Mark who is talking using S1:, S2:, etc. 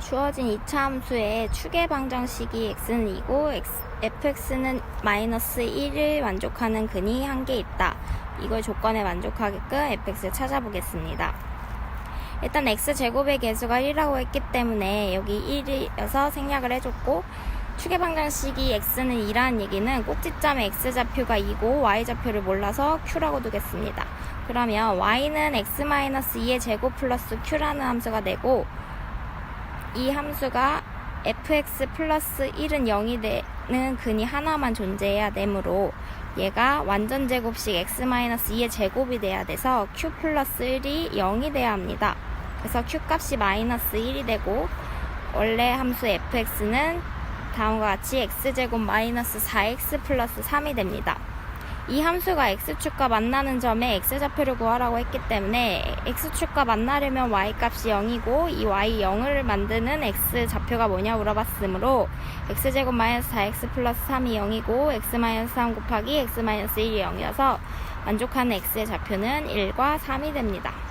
S1: 주어진 이차 함수의 축의 방정식이 x는 2고 x, fx는 마이너스 1을 만족하는 근이 한 개 있다. 이걸 조건에 만족하게끔 fx를 찾아보겠습니다. 일단 x제곱의 개수가 1이라고 했기 때문에 여기 1이어서 생략을 해줬고 축의 방정식이 x는 2라는 얘기는 꼭지점의 x좌표가 2고 y좌표를 몰라서 q라고 두겠습니다. 그러면 y는 x-2의 제곱 플러스 q라는 함수가 되고 이 함수가 fx 플러스 1은 0이 되는 근이 하나만 존재해야 되므로 얘가 완전 제곱식 x-2의 제곱이 돼야 돼서 q 플러스 1이 0이 돼야 합니다. 그래서 q 값이 마이너스 1이 되고 원래 함수 fx는 다음과 같이 x제곱 마이너스 4x 플러스 3이 됩니다. 이 함수가 x축과 만나는 점에 x좌표를 구하라고 했기 때문에 x축과 만나려면 y값이 0이고 이 y 0을 만드는 x좌표가 뭐냐 물어봤으므로 x제곱 마이너스 4x 플러스 3이 0이고 x 마이너스 3 곱하기 x 마이너스 1이 0이어서 만족하는 x의 좌표는 1과 3이 됩니다.